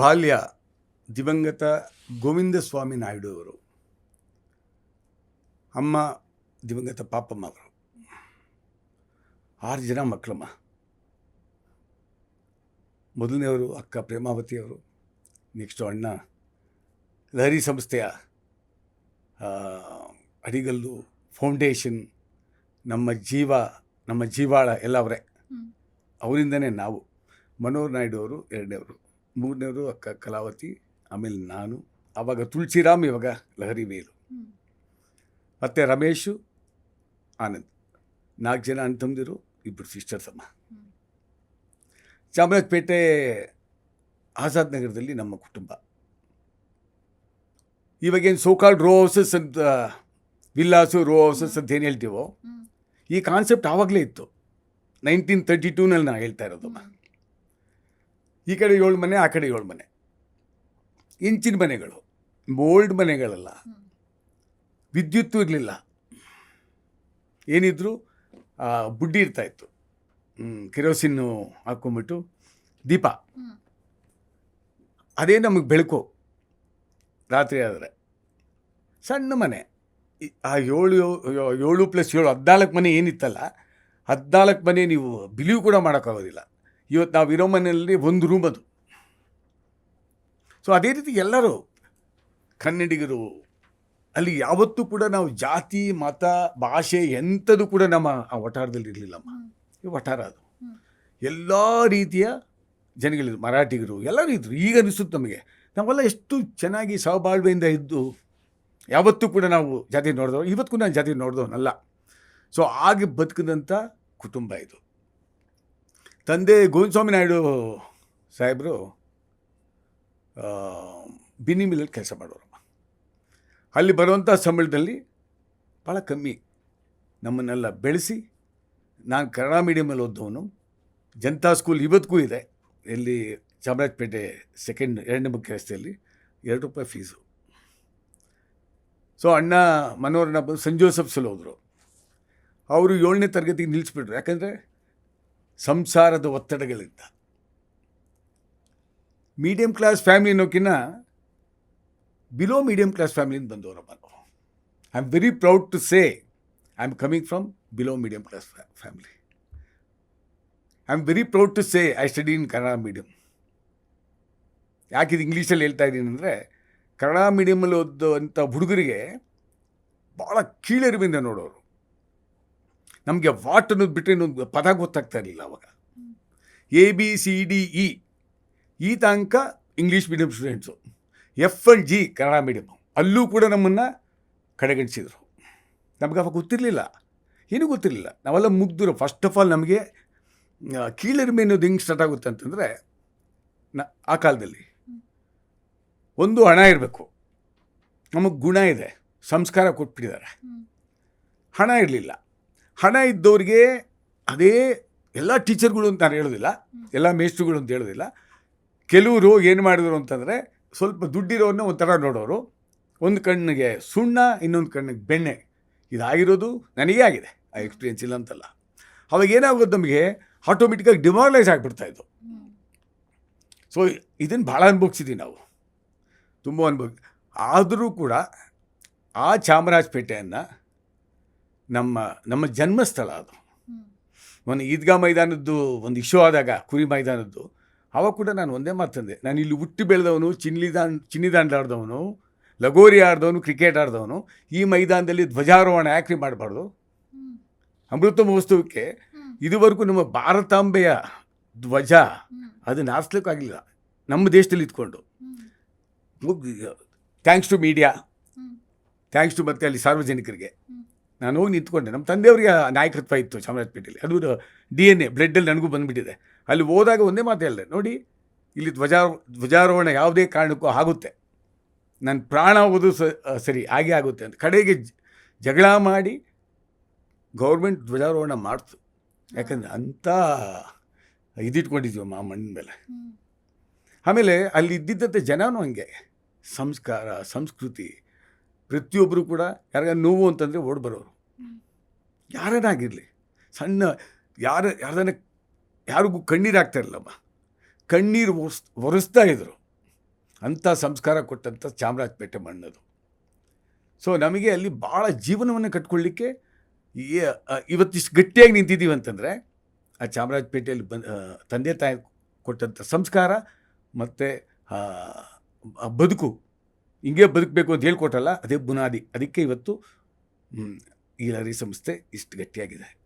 ಬಾಲ್ಯ ದಿವಂಗತ ಗೋವಿಂದ ಸ್ವಾಮಿ ನಾಯ್ಡು ಅವರು. ಅಮ್ಮ ದಿವಂಗತ ಪಾಪಮ್ಮ ಅವರು. ಆರು ಜನ ಮಕ್ಕಳಮ್ಮ ಮೊದಲನೆಯವರು ಅಕ್ಕ ಪ್ರೇಮಾವತಿ ಅವರು ನೆಕ್ಸ್ಟು ಅಣ್ಣ. ಲಹರಿ ಸಂಸ್ಥೆಯ ಅಡಿಗಲ್ಲು ಫೌಂಡೇಶನ್ ನಮ್ಮ ಜೀವ ನಮ್ಮ ಜೀವಾಳ ಎಲ್ಲ ಅವರೇ ಅವರಿಂದನೇ ನಾವು. ಮನೋಹರ್ ನಾಯ್ಡು ಅವರು ಎರಡನೇವರು ಮೂರನೇವರು ಅಕ್ಕ ಕಲಾವತಿ ಆಮೇಲೆ ನಾನು. ಆವಾಗ ತುಳಸಿರಾಮ್ ಇವಾಗ ಲಹರಿ ವೇಲು. ಮತ್ತು ರಮೇಶು ಆನಂದ್. ನಾಲ್ಕು ಜನ ಅಂತಂದಿರು ಇಬ್ಬರು ಸಿಸ್ಟರ್ಸ್ ಅಮ್ಮ. ಚಾಮರಾಜಪೇಟೆ ಆಜಾದ್ ನಗರದಲ್ಲಿ ನಮ್ಮ ಕುಟುಂಬ. ಇವಾಗೇನು ಸೋಕಾಲ್ ರೋ ಹೌಸಸ್ ಅಂತ ವಿಲ್ಲಾಸು ರೋ ಹೌಸಸ್ ಅಂತ ಏನು ಹೇಳ್ತೀವೋ? ಈ ಕಾನ್ಸೆಪ್ಟ್ ಆವಾಗಲೇ ಇತ್ತು. ನೈನ್ಟೀನ್ ತರ್ಟಿ ಟೂನಲ್ಲಿ ನಾನು ಹೇಳ್ತಾ ಇರೋದಮ್ಮ. ಈ ಕಡೆ ಏಳು ಮನೆ, ಆ ಕಡೆ ಏಳು ಮನೆ. ಇಂಚಿನ ಮನೆಗಳು, ಬೋಲ್ಡ್ ಮನೆಗಳಲ್ಲ. ವಿದ್ಯುತ್ತು ಇರಲಿಲ್ಲ. ಏನಿದ್ರು ಬುಡ್ಡಿ ಇರ್ತಾಯಿತ್ತು ಕಿರೋಸಿನ್ನು ಹಾಕ್ಕೊಂಬಿಟ್ಟು ದೀಪ. ಅದೇ ನಮಗೆ ಬೆಳಕು. ರಾತ್ರಿ ಆದರೆ. ಸಣ್ಣ ಮನೆ. ಆ ಏಳು ಏಳು ಪ್ಲಸ್ ಏಳು ಹದಿನಾಲ್ಕು ಮನೆ ಏನಿತ್ತಲ್ಲ, ಹದಿನಾಲ್ಕು ಮನೆ ನೀವು ಬಿಲೀವ್ ಕೂಡ ಮಾಡೋಕ್ಕಾಗೋದಿಲ್ಲ ಇವತ್ತು ನಾವು ಇರೋ ಮನೆಯಲ್ಲಿ ಒಂದು ರೂಮ್ ಅದು. ಸೊ ಅದೇ ರೀತಿ ಎಲ್ಲರೂ ಕನ್ನಡಿಗರು ಅಲ್ಲಿ ಯಾವತ್ತೂ ಕೂಡ ನಾವು ಜಾತಿ ಮತ ಭಾಷೆ ಎಂಥದ್ದು ಕೂಡ ನಮ್ಮ ಆ ವಠಾರದಲ್ಲಿ ಇರಲಿಲ್ಲಮ್ಮ. ಈ ವಠಾರ ಅದು. ಎಲ್ಲ ರೀತಿಯ ಜನಗಳಿದ್ರು ಮರಾಠಿಗರು ಎಲ್ಲರೂ ಇದ್ರು. ಈಗ ಅನಿಸುತ್ತೆ ನಮಗೆ. ನಾವೆಲ್ಲ ಎಷ್ಟು ಚೆನ್ನಾಗಿ ಸಹಬಾಳ್ವೆಯಿಂದ ಇದ್ದು ಯಾವತ್ತೂ ಕೂಡ ನಾವು ಜಾತಿ ನೋಡಿದವರು. ಇವತ್ತು ಕೂಡ ನಾನು ಜಾತಿ ನೋಡಿದವನಲ್ಲ. ಸೊ ಹಾಗೆ ಬದುಕಿದಂಥ ಕುಟುಂಬ ಇದು. ತಂದೆ ಗೋವಿಂದಸ್ವಾಮಿ ನಾಯ್ಡು ಸಾಹೇಬರು ಬಿನ್ನಿ ಮಿಲ್ಲಲ್ಲಿ ಕೆಲಸ ಮಾಡೋರಮ್ಮ ಅಲ್ಲಿ ಬರುವಂಥ ಸಂಬಳದಲ್ಲಿ ಭಾಳ ಕಮ್ಮಿ ನಮ್ಮನ್ನೆಲ್ಲ ಬೆಳೆಸಿ, ನಾನು ಕನ್ನಡ ಮೀಡಿಯಮಲ್ಲಿ ಓದ್ದವನು, ಜನತಾ ಸ್ಕೂಲ್ ಇವತ್ತಿಗೂ ಇದೆ. ಇಲ್ಲಿ ಚಾಮರಾಜಪೇಟೆ ಸೆಕೆಂಡ್ ಎರಡನೇ ಮುಖ್ಯ ರಸ್ತೆಯಲ್ಲಿ ಎರಡು ರೂಪಾಯಿ ಫೀಸು ಸೊ ಅಣ್ಣ ಮನೋಹರಣ್ಣ ಸಂಜೋಸಫ್ಸಲ್ಲಿ ಸಂಜ್ ಜೋಸಫ್ಸಲ್ಲಿ ಹೋದರು. ಅವರು ಏಳನೇ ತರಗತಿಗೆ ನಿಲ್ಲಿಸ್ಬಿಟ್ರು ಯಾಕಂದರೆ ಸಂಸಾರದ ಒತ್ತಡಗಳಿಂದ. ಮೀಡಿಯಂ ಕ್ಲಾಸ್ ಫ್ಯಾಮಿಲಿ ಅನ್ನೋಕ್ಕಿಂತ ಬಿಲೋ ಮೀಡಿಯಂ ಕ್ಲಾಸ್ ಫ್ಯಾಮಿಲಿಯಿಂದ ಬಂದವರು ನಾವು I am very proud to say I am coming from below medium class family I am very proud to say I study in Kannada medium ಯಾಕೆ ಇದು ಇಂಗ್ಲೀಷಲ್ಲಿ ಹೇಳ್ತಾ ಇದ್ದೀನಿ ಅಂದರೆ ಕನ್ನಡ ಮೀಡಿಯಮಲ್ಲಿ ಓದುವಂಥ ಹುಡುಗರಿಗೆ ಭಾಳ ಕೀಳರಿವಿಂದ ನೋಡೋರು. ನಮಗೆ ವಾಟ್ ಅನ್ನೋದು ಬಿಟ್ಟರೆ ಇನ್ನೊಂದು ಪದ ಗೊತ್ತಾಗ್ತಾ ಇರಲಿಲ್ಲ ಅವಾಗ. A B C D E ಈ ತನಕ English medium students F and G Kannada medium ಅಲ್ಲೂ ಕೂಡ ನಮ್ಮನ್ನು ಕಡೆಗಣಿಸಿದರು. ನಮಗೆ ಅವಾಗ ಗೊತ್ತಿರಲಿಲ್ಲ. ಏನೂ ಗೊತ್ತಿರಲಿಲ್ಲ. ನಾವೆಲ್ಲ ಮುಗ್ದರು ಫಸ್ಟ್ ಆಫ್ ಆಲ್ ನಮಗೆ ಕೀಳರಿಮೆ ಅನ್ನೋದು ಹೆಂಗೆ ಸ್ಟಾರ್ಟ್ ಆಗುತ್ತೆ ಅಂತಂದರೆ ನ ಆ ಕಾಲದಲ್ಲಿ. ಒಂದು ಹಣ ಇರಬೇಕು. ನಮಗೆ ಗುಣ ಇದೆ. ಸಂಸ್ಕಾರ ಕೊಟ್ಬಿಟ್ಟಿದ್ದಾರೆ. ಹಣ ಇರಲಿಲ್ಲ. ಹಣ ಇದ್ದವ್ರಿಗೆ ಅದೇ ಎಲ್ಲ ಟೀಚರ್ಗಳು ಅಂತ ನಾನು ಹೇಳೋದಿಲ್ಲ, ಎಲ್ಲ ಮೇಸ್ಟ್ರುಗಳು ಅಂತ ಹೇಳೋದಿಲ್ಲ. ಕೆಲವರು ಏನು ಮಾಡಿದ್ರು ಅಂತಂದರೆ ಸ್ವಲ್ಪ ದುಡ್ಡಿರೋನ್ನ ಒಂಥರ ನೋಡೋರು. ಒಂದು ಕಣ್ಣಿಗೆ ಸುಣ್ಣ, ಇನ್ನೊಂದು ಕಣ್ಣಿಗೆ ಬೆಣ್ಣೆ. ಇದಾಗಿರೋದು ನನಗೇ ಆಗಿದೆ, ಆ ಎಕ್ಸ್ಪೀರಿಯೆನ್ಸ್ ಇಲ್ಲ ಅಂತಲ್ಲ. ಅವಾಗ ಏನಾಗೋದು ನಮಗೆ ಆಟೋಮೆಟಿಕ್ಕಾಗಿ ಡಿಮಾರಲೈಸ್ ಆಗಿಬಿಡ್ತಾಯಿದ್ದು. ಸೊ ಇದನ್ನು ಭಾಳ ಅನುಭವಿಸಿದ್ದೀವಿ ನಾವು. ತುಂಬ ಅನುಭವ, ಆದರೂ ಕೂಡ ಆ ಚಾಮರಾಜಪೇಟೆಯನ್ನು ನಮ್ಮ ನಮ್ಮ ಜನ್ಮಸ್ಥಳ ಅದು. ಒಂದು ಈದ್ಗಾ ಮೈದಾನದ್ದು ಒಂದು ಇಶ್ಯೂ ಆದಾಗ, ಕುರಿ ಮೈದಾನದ್ದು, ಅವಾಗ ಕೂಡ ನಾನು ಒಂದೇ ಮಾತಂದೆ ನಾನು ಇಲ್ಲಿ ಹುಟ್ಟಿ ಬೆಳೆದವನು ಚಿನ್ನಿದಾನ್ ಚಿನ್ನಿದಾಂಡ್ ಆಡಿದವನು ಲಗೋರಿ ಆಡಿದವನು, ಕ್ರಿಕೆಟ್ ಆಡಿದವನು, ಈ ಮೈದಾನದಲ್ಲಿ ಧ್ವಜಾರೋಹಣ ಯಾಕ್ರಿ ಮಾಡಬಾರ್ದು. ಅಮೃತ ಮಹೋತ್ಸವಕ್ಕೆ ಇದುವರೆಗೂ ನಮ್ಮ ಭಾರತಾಂಬೆಯ ಧ್ವಜ ಅದನ್ನ ಹಾರಿಸ್ಲಿಕ್ಕಾಗಲಿಲ್ಲ ನಮ್ಮ ದೇಶದಲ್ಲಿ ಇದ್ಕೊಂಡು. Thanks to media thanks to ಮತ್ತೆ ಅಲ್ಲಿ ಸಾರ್ವಜನಿಕರಿಗೆ. ನಾನು ಹೋಗಿ ನಿಂತ್ಕೊಂಡೆ. ನಮ್ಮ ತಂದೆಯವರಿಗೆ ನಾಯಕತ್ವ ಇತ್ತು ಚಾಮರಾಜಪೇಟೆಯಲ್ಲಿ ಅದು ಡಿ ಎನ್ ಎ ಬ್ಲಡ್ಡಲ್ಲಿ ನನಗೂ ಬಂದುಬಿಟ್ಟಿದೆ. ಅಲ್ಲಿ ಹೋದಾಗ ಒಂದೇ ಮಾತು ಹೇಳಿದೆ ನೋಡಿ ಇಲ್ಲಿ ಧ್ವಜಾ ಧ್ವಜಾರೋಹಣ ಯಾವುದೇ ಕಾರಣಕ್ಕೂ ಆಗುತ್ತೆ. ನನ್ನ ಪ್ರಾಣ ಹೋಗೋದು ಸರಿ ಹಾಗೆ ಆಗುತ್ತೆ ಅಂತ. ಕಡೆಗೆ ಜಗಳ ಮಾಡಿ ಗೌರ್ಮೆಂಟ್ ಧ್ವಜಾರೋಹಣ ಮಾಡ್ತು. ಯಾಕಂದರೆ ಅಂಥ ಇದಿಟ್ಕೊಂಡಿದ್ವಿ ಆ ಮಣ್ಣಿನ ಮೇಲೆ. ಆಮೇಲೆ ಅಲ್ಲಿ ಇದ್ದಿದ್ದಂತೆ ಜನನೂ ಹಂಗೆ. ಸಂಸ್ಕಾರ ಸಂಸ್ಕೃತಿ ಪ್ರತಿಯೊಬ್ಬರು ಕೂಡ ಯಾರಿಗ ನೋವು ಅಂತಂದರೆ ಓಡ್ ಬರೋರು. ಯಾರನ್ನಾಗಿರಲಿ. ಸಣ್ಣ ಯಾರ ಯಾರ್ದಾನ ಯಾರಿಗೂ ಕಣ್ಣೀರು ಆಗ್ತಾ ಇರಲಿಲ್ಲಮ್ಮ ಕಣ್ಣೀರು ಒರೆಸ್ ಒರೆಸ್ತಾ ಇದ್ದರು ಅಂಥ ಸಂಸ್ಕಾರ ಕೊಟ್ಟಂಥ ಚಾಮರಾಜಪೇಟೆ ಮಣ್ಣದು. ಸೊ ನಮಗೆ ಅಲ್ಲಿ ಭಾಳ ಜೀವನವನ್ನು ಕಟ್ಕೊಳ್ಳಿಕ್ಕೆ ಇವತ್ತಿಷ್ಟು ಗಟ್ಟಿಯಾಗಿ ನಿಂತಿದ್ದೀವಿ ಅಂತಂದರೆ ಆ ಚಾಮರಾಜಪೇಟೆಯಲ್ಲಿ ಬಂದ ತಂದೆ ತಾಯಿ ಕೊಟ್ಟಂಥ ಸಂಸ್ಕಾರ ಮತ್ತು ಬದುಕು. ಹಿಂಗೆ ಬದುಕಬೇಕು ಅಂತ ಹೇಳ್ಕೊಟ್ರಲ್ಲ ಅದೇ ಬುನಾದಿ. ಅದಕ್ಕೆ ಇವತ್ತು ಈ ಲಹರಿ ಸಂಸ್ಥೆ ಇಷ್ಟು ಗಟ್ಟಿಯಾಗಿದೆ.